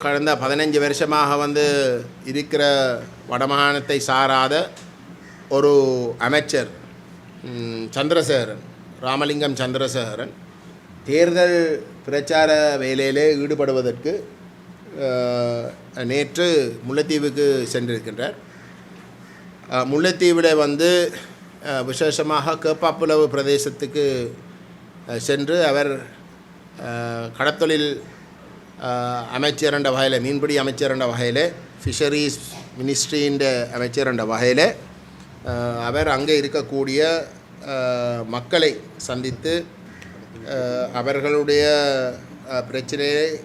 கடந்த பதினஞ்சு வருஷமாக வந்து இருக்கிற வடமாகாணத்தை சாராத ஒரு அமைச்சர் சந்திரசேகரன் ராமலிங்கம் சந்திரசேகரன் தேர்தல் பிரச்சார வேலையிலே ஈடுபடுவதற்கு நேற்று முல்லைத்தீவுக்கு சென்றிருக்கின்றார். முல்லைத்தீவில் வந்து விசேஷமாக கேப்பாப்புலவு பிரதேசத்துக்கு சென்று அவர் கடத்தொழில் அமைச்சரண்ட வகையில் மீன்பிடி அமைச்சரண்ட வகையில் ஃபிஷரிஸ் மினிஸ்ட்ரின்ற அமைச்சர் வகையில் அவர் அங்கே இருக்கக்கூடிய மக்களை சந்தித்து அவர்களுடைய பிரச்சனையை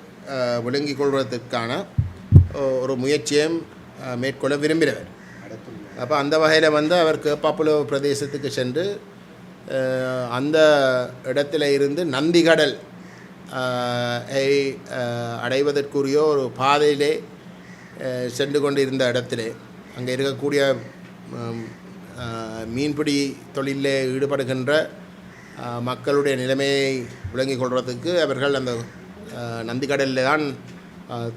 விளங்கிக் கொள்வதற்கான ஒரு முயற்சியும் மேற்கொள்ள விரும்பினவர் அப்போ அந்த வகையில் வந்து அவர் கேப்பாப்புலவு பிரதேசத்துக்கு சென்று அந்த இடத்துல இருந்து நந்திகடல் அடைவதற்குரிய ஒரு பாதையிலே சென்று கொண்டு இருந்த இடத்திலே அங்கே இருக்கக்கூடிய மீன்பிடி தொழிலில் ஈடுபடுகின்ற மக்களுடைய நிலைமையை விளங்கிக் கொள்வதற்கு அவர்கள் அந்த நந்திக்கடலில் தான்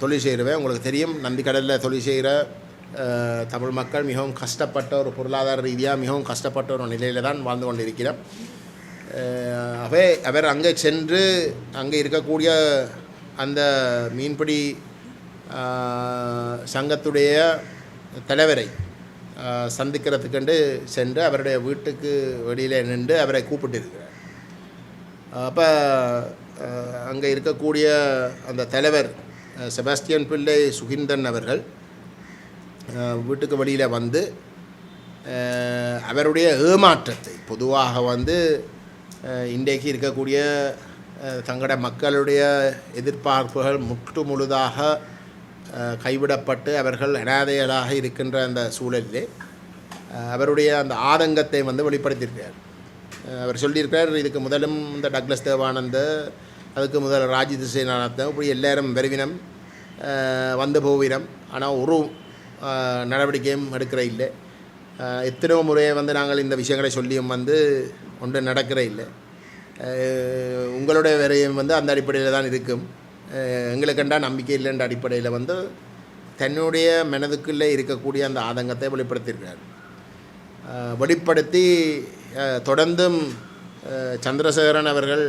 தொழில் செய்கிறவன் உங்களுக்கு தெரியும் நந்திக்கடலில் தொழில் செய்கிற தமிழ் மக்கள் மிகவும் கஷ்டப்பட்ட ஒரு பொருளாதார ரீதியாக மிகவும் கஷ்டப்பட்ட ஒரு நிலையில் தான் வாழ்ந்து கொண்டிருக்கிறோம். அவை அவர் அங்கே சென்று அங்கே இருக்கக்கூடிய அந்த மீன்பிடி சங்கத்துடைய தலைவரை சந்திக்கிறதுக்கண்டு சென்று அவருடைய வீட்டுக்கு வெளியில் நின்று அவரை கூப்பிட்டிருக்கிறார். அப்போ அங்கே இருக்கக்கூடிய அந்த தலைவர் செபாஸ்டியன் பிள்ளை சுகிந்தன் அவர்கள் வீட்டுக்கு வெளியில் வந்து அவருடைய ஏமாற்றத்தை பொதுவாக வந்து இன்றைக்கு இருக்கக்கூடிய தங்கட தங்களோட மக்களுடைய எதிர்பார்ப்புகள் முற்று முழுதாக கைவிடப்பட்டு அவர்கள் அனாதைகளாக இருக்கின்ற அந்த சூழலிலே அவருடைய அந்த ஆதங்கத்தை வந்து வெளிப்படுத்தியிருக்கிறார். அவர் சொல்லியிருக்கிறார் இதுக்கு முதலும் இந்த டக்ளஸ் தேவானந்த அதுக்கு முதல் ராஜித் சேனானந்தம் இப்படி எல்லாரும் வருவினம் வந்து போவினம். ஆனால் ஒரு நடவடிக்கையும் எடுக்கிற இல்லை. எத்தனையோ முறையை வந்து நாங்கள் இந்த விஷயங்களை சொல்லியும் வந்து ஒன்றும் நடக்கிற இல்லை. உங்களுடைய விரையும் வந்து அந்த அடிப்படையில் தான் இருக்கும். எங்களுக்கெண்டா நம்பிக்கை இல்லைன்ற அடிப்படையில் வந்து தன்னுடைய மனதுக்குள்ளே இருக்கக்கூடிய அந்த ஆதங்கத்தை வெளிப்படுத்தியிருக்கிறார் வெளிப்படுத்தி தொடர்ந்தும் சந்திரசேகரன் அவர்கள்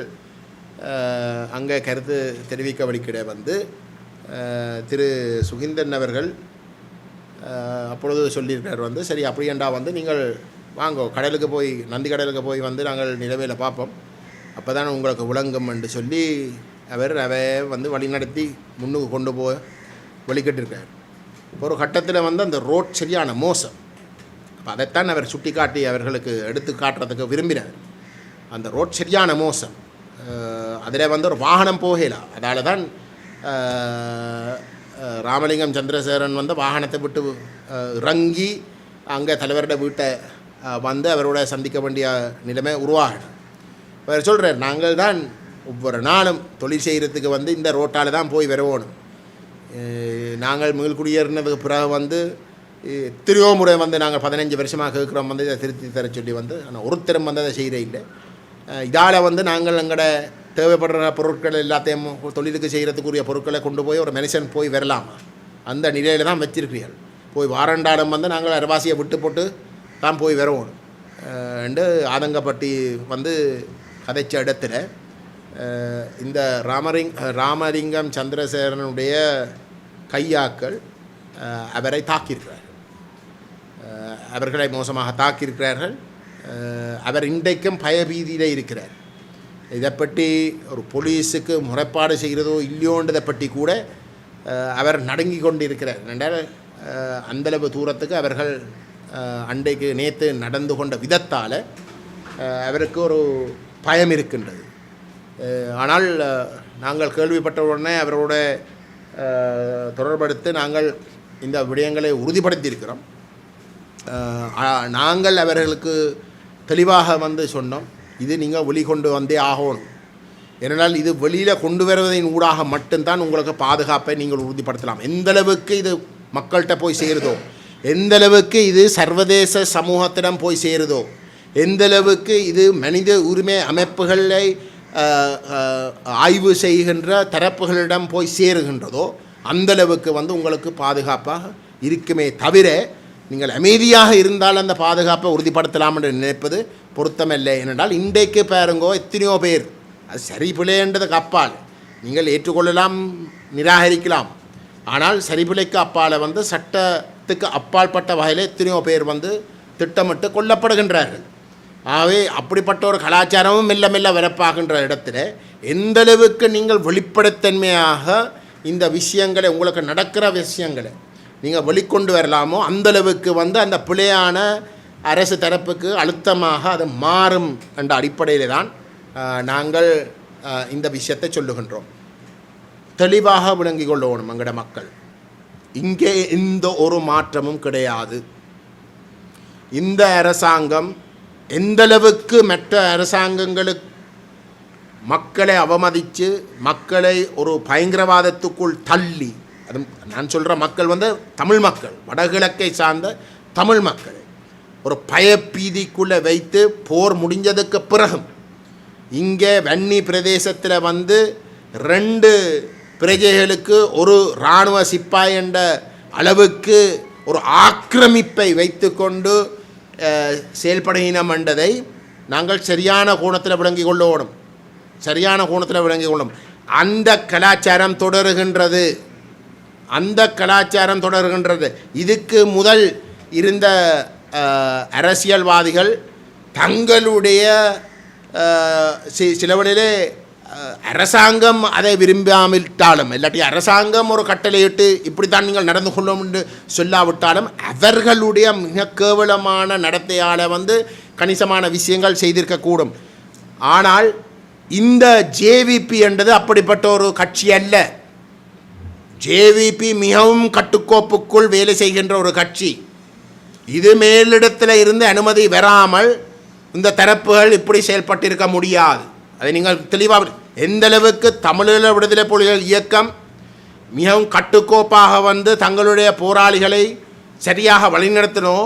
அங்கே கருத்து தெரிவிக்க வழிக்கிட வந்து திரு சுகிந்தன் அவர்கள் அப்பொழுது சொல்லியிருக்கிறார் வந்து சரி அப்படியேண்டா வந்து நீங்கள் வாங்கோ கடலுக்கு போய் நந்தி கடலுக்கு போய் வந்து நாங்கள் நிலவையில் பார்ப்போம். அப்போ தான் உங்களுக்கு விளங்கும் என்று சொல்லி அவர் அவை வந்து வழிநடத்தி முன்னுக்கு கொண்டு போய் வழிகட்டிருக்கார் ஒரு கட்டத்தில் வந்து அந்த ரோட் சரியான மோசம். அப்போ அதைத்தான் அவர் சுட்டிக்காட்டி அவர்களுக்கு எடுத்து காட்டுறதுக்கு விரும்பினார். அந்த ரோட் சரியான மோசம். அதில் வந்து ஒரு வாகனம் போகலாம் அதால் தான் ராமலிங்கம் சந்திரசேகரன் வந்து வாகனத்தை விட்டு இறங்கி அங்கே தலைவருடைய வீட்டை வந்து அவரோட சந்திக்க வேண்டிய நிலைமை உருவாகணும் அவர் சொல்கிறார் நாங்கள் தான் ஒவ்வொரு நாளும் தொழில் செய்கிறதுக்கு வந்து இந்த ரோட்டால் தான் போய் வரவோணும் நாங்கள் மீள் குடியேறினதுக்கு பிறகு வந்து எத்தனையோ முறை வந்து நாங்கள் பதினஞ்சு வருஷமாக கேட்குறோம் வந்து இதை திருத்தி தர சொல்லி வந்து ஆனால் ஒருத்தரும் வந்து அதை செய்கிற இல்லை. இதால் வந்து நாங்கள் எங்களோட தேவைப்படுற பொருட்கள் எல்லாத்தையும் தொழிலுக்கு செய்கிறதுக்குரிய பொருட்களை கொண்டு போய் ஒரு மனுஷன் போய் வரலாமா. அந்த நிலையில் தான் வச்சிருக்கிறீர்கள். போய் வாரண்டாடம் வந்து நாங்கள் அரவாசியை விட்டு போட்டு தான் போய் வருவோம். என்று ஆதங்கப்பட்டி வந்து கதைச்ச இடத்துல இந்த ராமரிங் ராமலிங்கம் சந்திரசேரனுடைய கையாக்கள் அவரை தாக்கியிருக்கிறார்கள். அவர்களை மோசமாக தாக்கியிருக்கிறார்கள். அவர் இன்றைக்கும் பயபீதியில் இருக்கிறார். இதை பற்றி ஒரு போலீஸுக்கு முறைப்பாடு செய்கிறதோ இல்லையோன்றதை பற்றி கூட அவர் நடுங்கி கொண்டு இருக்கிறார் அந்தளவு தூரத்துக்கு அவர்கள் அண்டைக்கு நேற்று நடந்து கொண்ட விதத்தால் அவருக்கு ஒரு பயம் இருக்கின்றது. ஆனால் நாங்கள் கேள்விப்பட்ட உடனே அவரோட தொடர்படுத்து நாங்கள் இந்த விடயங்களை உறுதிப்படுத்தியிருக்கிறோம். நாங்கள் அவர்களுக்கு தெளிவாக வந்து சொன்னோம். இது நீங்கள் வெளிக்கொண்டு வந்தே ஆகணும். ஏனென்றால் இது வெளியில் கொண்டு வருவதின் ஊடாக மட்டும்தான் உங்களுக்கு பாதுகாப்பை நீங்கள் உறுதிப்படுத்தலாம். எந்தளவுக்கு இது மக்கள்கிட்ட போய் சேருதோ எந்தளவுக்கு இது சர்வதேச சமூகத்திடம் போய் சேருதோ எந்தளவுக்கு இது மனித உரிமை அமைப்புகளை ஆய்வு செய்கின்ற தரப்புகளிடம் போய் சேருகின்றதோ அந்தளவுக்கு வந்து உங்களுக்கு பாதுகாப்பாக இருக்குமே தவிர நீங்கள் அமைதியாக இருந்தால் அந்த பாதுகாப்பை உறுதிப்படுத்தலாம் என்று நினைப்பது பொருத்தமில்லை. ஏனென்றால் இன்றைக்கு பாருங்கோ எத்தனையோ பேர். அது சரி பிழைன்றதுக்கு அப்பால். நீங்கள் ஏற்றுக்கொள்ளலாம் நிராகரிக்கலாம். ஆனால் சரிபிழைக்கு அப்பால் வந்து சட்டத்துக்கு அப்பாற்பட்ட வகையில் எத்தனையோ பேர் வந்து திட்டமிட்டு கொல்லப்படுகின்றார்கள். ஆகவே அப்படிப்பட்ட ஒரு கலாச்சாரமும் மெல்ல மெல்ல வரப்பாகின்ற இடத்துல எந்தளவுக்கு நீங்கள் வெளிப்படைத்தன்மையாக இந்த விஷயங்களை உங்களுக்கு நடக்கிற விஷயங்களை நீங்கள் வெளிக்கொண்டு வரலாமோ அந்தளவுக்கு வந்து அந்த பிழையான அரசு தரப்புக்கு அழுத்தமாக அது மாறும் என்ற அடிப்படையில் தான் நாங்கள் இந்த விஷயத்தை சொல்லுகின்றோம். தெளிவாக விளங்கிக் கொள்ளணும் எங்கட மக்கள். இங்கே எந்த ஒரு மாற்றமும் கிடையாது. இந்த அரசாங்கம் எந்தளவுக்கு மற்ற அரசாங்கங்களுக்கு மக்களை அவமதித்து மக்களை ஒரு பயங்கரவாதத்துக்குள் தள்ளி அது நான் சொல்கிற மக்கள் வந்து தமிழ் மக்கள் வடகிழக்கை சார்ந்த தமிழ் மக்கள். ஒரு பயப்பீதிக்குள்ளே வைத்து போர் முடிஞ்சதுக்கு பிறகும் இங்கே வன்னி பிரதேசத்தில் வந்து ரெண்டு பிரஜைகளுக்கு ஒரு இராணுவ சிப்பாய் என்ற அளவுக்கு ஒரு ஆக்கிரமிப்பை வைத்துக்கொண்டு கொண்டு செயல்படுகினோம் என்றதை நாங்கள் சரியான கோணத்தில் விளங்கிக் கொள்ளணும். சரியான கோணத்தில் விளங்கிக் கொள்ளும் அந்த கலாச்சாரம் தொடருகின்றது. அந்த கலாச்சாரம் தொடர்கின்றது. இதுக்கு முதல் இருந்த அரசியல்வாதிகள் தங்களுடைய அஹ், சிலவழிலே அரசாங்கம் அதை விரும்பாமட்டாலும் இல்லாட்டி அரசாங்கம் ஒரு கட்டளையிட்டு இப்படித்தான் நீங்கள் நடந்து கொள்ளும் என்று சொல்லாவிட்டாலும் அவர்களுடைய மிக கேவலமான நடத்தையால் வந்து கணிசமான விஷயங்கள் செய்திருக்கக்கூடும் ஆனால் இந்த ஜேவிபி என்றது அப்படிப்பட்ட ஒரு கட்சி அல்ல. ஜேவிபி மிகவும் கட்டுக்கோப்புக்குள் வேலை செய்கின்ற ஒரு கட்சி. இது மேலிடத்தில் இருந்து அனுமதி பெறாமல் இந்த தரப்புகள் இப்படி செயல்பட்டிருக்க முடியாது. அதை நீங்கள் தெளிவாக எந்தளவுக்கு தமிழீழ விடுதலை புலிகள் இயக்கம் மிகவும் கட்டுக்கோப்பாக வந்து தங்களுடைய போராளிகளை சரியாக வழிநடத்தினோ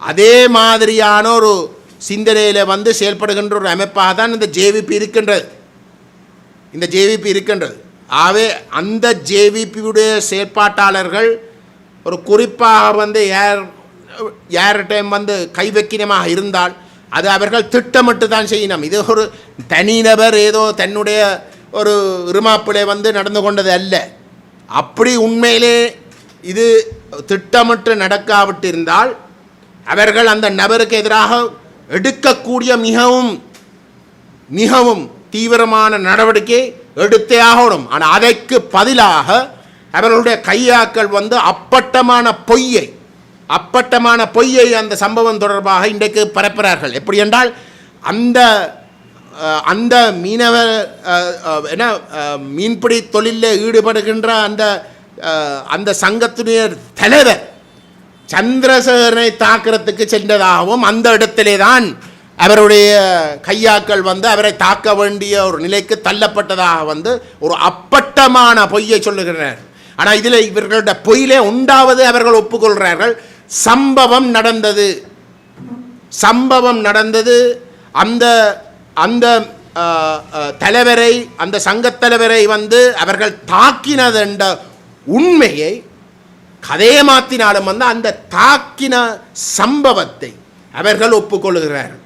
அதே மாதிரியான ஒரு சிந்தனையில் வந்து செயல்படுகின்ற ஒரு அமைப்பாக தான் இந்த ஜேவிபி இருக்கின்றது. இந்த ஜேவிபி இருக்கின்றது. ஆகவே அந்த ஜேவிபியுடைய செயற்பாட்டாளர்கள் ஒரு குறிப்பாக வந்து ஏர் யார்கிட்டையும் வந்து கைவக்கினமாக இருந்தால் அது அவர்கள் திட்டமிட்டு தான் செய்யணும். இது ஒரு தனிநபர் ஏதோ தன்னுடைய ஒரு இருமாப்பிளை வந்து நடந்து கொண்டது அல்ல. அப்படி உண்மையிலே இது திட்டமிட்டு நடக்காவிட்டிருந்தால் அவர்கள் அந்த நபருக்கு எதிராக எடுக்கக்கூடிய மிகவும் மிகவும் தீவிரமான நடவடிக்கை எடுத்தே ஆகணும். ஆனால் அதற்கு பதிலாக அவர்களுடைய கையாக்கள் வந்து அப்பட்டமான பொய்யை அப்பட்டமான பொய்யை அந்த சம்பவம் தொடர்பாக இன்றைக்கு பரப்புகிறார்கள். எப்படி என்றால் அந்த அந்த மீனவ என்ன மீன்பிடி தொழிலில் ஈடுபடுகின்ற அந்த அந்த சங்கத்தினுடைய தலைவர் சந்திரசேகரனை தாக்கிறதுக்கு சென்றதாகவும் அந்த இடத்திலே தான் அவருடைய கையாக்கள் வந்து அவரை தாக்க வேண்டிய ஒரு நிலைக்கு தள்ளப்பட்டதாக வந்து ஒரு அப்பட்டமான பொய்யை சொல்லுகிறார். ஆனால் இதில் இவர்களுடைய பொய்யிலே உண்டாவது அவர்கள் ஒப்புக்கொள்கிறார்கள். சம்பவம் நடந்தது. சம்பவம் நடந்தது. அந்த அந்த தலைவரை அந்த சங்கத்தலைவரை வந்து அவர்கள் தாக்கினது என்ற உண்மையை கதையை மாற்றினாலும் வந்து அந்த தாக்கின சம்பவத்தை அவர்கள் ஒப்புக்கொள்கிறார்கள்.